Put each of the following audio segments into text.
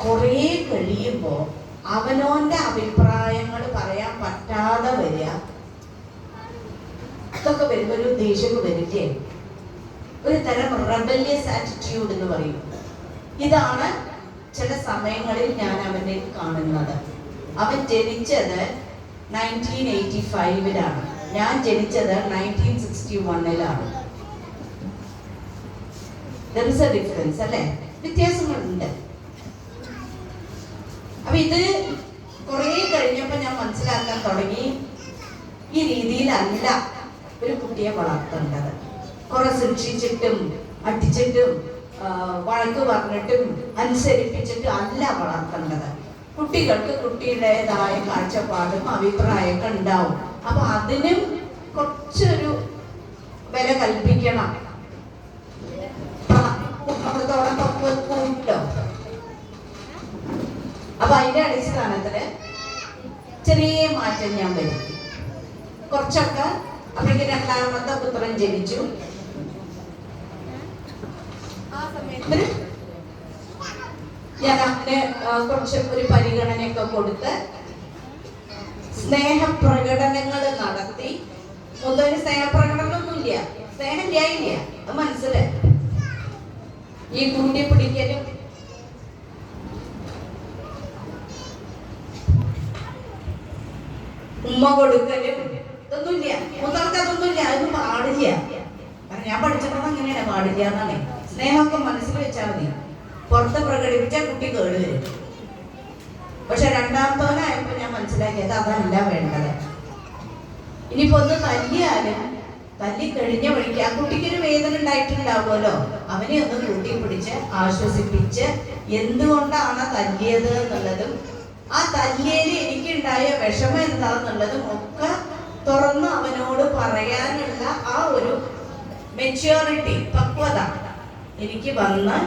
കുറേ കഴിയുമ്പോൾ അവനോന്റെ അഭിപ്രായങ്ങൾ പറയാൻ പറ്റാതെ വരിക. ഇതൊക്കെ വരുമ്പോൾ ഒരു ദേഷ്യം വരില്ലേ ഒരു തരം റബല്യസ് ആറ്റിറ്റ്യൂഡ് എന്ന് പറയും. ഇതാണ് ചില സമയങ്ങളിൽ ഞാൻ അവനെ കാണുന്നത്. അവൻ ജനിച്ചത് നയന്റീൻ എയ്റ്റി ഫൈവിലാണ് ഞാൻ ജനിച്ചത് നയന്റീൻ സിക്സ്റ്റി വണ്ണിലാണ് ഡിഫറൻസ് അല്ലേ? വ്യത്യാസങ്ങളുണ്ട്. ഇത് കുറെ കഴിഞ്ഞപ്പോ ഞാൻ മനസ്സിലാക്കാൻ തുടങ്ങി. ഈ രീതിയിലല്ല ഒരു കുട്ടിയെ വളർത്തേണ്ടത്. കുറെ ശിക്ഷിച്ചിട്ടും അടിച്ചിട്ടും വഴക്ക് പറഞ്ഞിട്ടും അനുസരിപ്പിച്ചിട്ടും അല്ല വളർത്തേണ്ടത്. കുട്ടികൾക്ക് കുട്ടിയുടേതായ കാഴ്ചപ്പാടും അഭിപ്രായമൊക്കെ ഉണ്ടാവും. അപ്പൊ അതിനും കുറച്ചൊരു വില കൽപ്പിക്കണം. അപ്പൊ അതിന്റെ അടിസ്ഥാനത്തിൽ ചെറിയ മാറ്റം ഞാൻ വരുത്തി. കുറച്ചൊക്കെ അപ്പോഴേക്ക് രണ്ടാമത്തെ പുത്രൻ ജനിച്ചു. എന്നിട്ട് ഞാൻ അവന് ആ, കുറച്ച് ഒരു പരിഗണനയൊക്കെ കൊടുത്ത് സ്നേഹപ്രകടനങ്ങൾ നടത്തി. മുതൽ സ്നേഹപ്രകടനമൊന്നുമില്ല. സ്നേഹം ഇല്ല മനസ്സിലായി. ഈ കൂട്ടി പിടിക്കലും ഉമ്മ കൊടുക്കലും. ഇതൊന്നുമില്ല. മുതൽക്ക് അതൊന്നുമില്ല. അതൊന്നും പാടില്ല. ഞാൻ പഠിച്ചപ്പോൾ അങ്ങനെയാണ് പാടില്ല എന്നാണ്. സ്നേഹമൊക്കെ മനസ്സിൽ വെച്ചാൽ മതി. പുറത്ത് പ്രകടിപ്പിച്ചാൽ കുട്ടി കേട് വരും. പക്ഷെ രണ്ടാമത്തവനായപ്പോ ഞാൻ മനസ്സിലാക്കിയത് അതല്ല വേണ്ടത്. ഇനിയിപ്പോ ഒന്ന് തല്ലിയാലും തല്ലി കഴിഞ്ഞ വഴിക്ക് ആ കുട്ടിക്ക് ഒരു വേദന ഉണ്ടായിട്ടുണ്ടാവുമല്ലോ. അവനെ ഒന്ന് കൂട്ടിപ്പിടിച്ച് ആശ്വസിപ്പിച്ച് എന്തുകൊണ്ടാണ് തല്ലിയത് എന്നുള്ളതും ആ തല്ലിയതിൽ എനിക്കുണ്ടായ വിഷമം എന്താന്നുള്ളതും ഒക്കെ തുറന്ന് അവനോട് പറയാനുള്ള ആ ഒരു മെച്യൂരിറ്റി പക്വത എനിക്ക് വന്ന്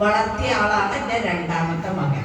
വളർത്തിയ ആളാണ് എന്റെ രണ്ടാമത്തെ മകൻ.